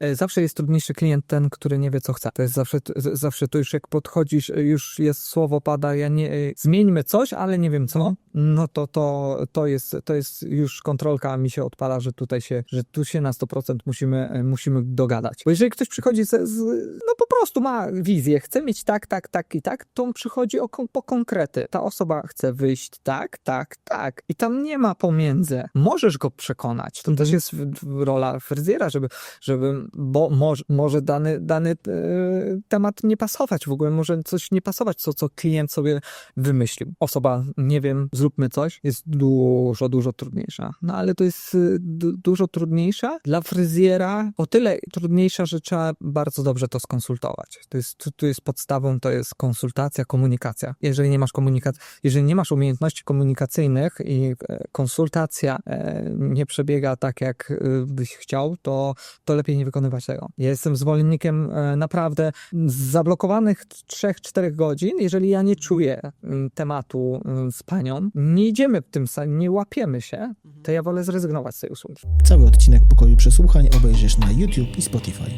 E, Zawsze jest trudniejszy klient ten, który nie wie, co chce. To jest zawsze, zawsze to już jak podchodzisz, e, już jest słowo pada, ja nie, e, zmieńmy coś, ale nie wiem co, no to, to, to, jest, to jest już kontrolka mi się odpala, że tutaj się, że tu się na 100% musimy, musimy dogadać. Bo jeżeli ktoś przychodzi z, z, no po prostu ma wizję, chce mieć tak, tak, tak i tak, to on przychodzi o, po konkrety. Ta osoba chce wyjść tak, tak, tak. I tam nie ma pomiędzy. Możesz go przekonać. To też jest rola fryzjera, żeby, żeby bo może, może dany, dany e, temat nie pasować w ogóle, może coś nie pasować, co, co klient sobie wymyślił. Osoba, nie wiem, zróbmy coś, jest dużo, dużo trudniejsza. No ale to jest y, du- dużo trudniejsza dla fryzjera, o tyle trudniejsza, że trzeba bardzo dobrze to skonsultować. To jest, tu, tu jest podstawą, to jest konsultacja, komunikacja. Jeżeli nie masz komunikacji, jeżeli nie masz umiejętności komunikacyjnych i e, konsultacja e, nie przebiega tak, jak byś chciał, to, to lepiej nie wykonywać tego. Ja jestem zwolennikiem e, naprawdę zablokowanych 3-4 godzin, jeżeli ja nie czuję mm, tematu mm, z panią, nie idziemy w tym nie łapiemy się, to ja wolę zrezygnować z tej usługi. Cały odcinek Pokoju Przesłuchań obejrzysz na YouTube i Spotify.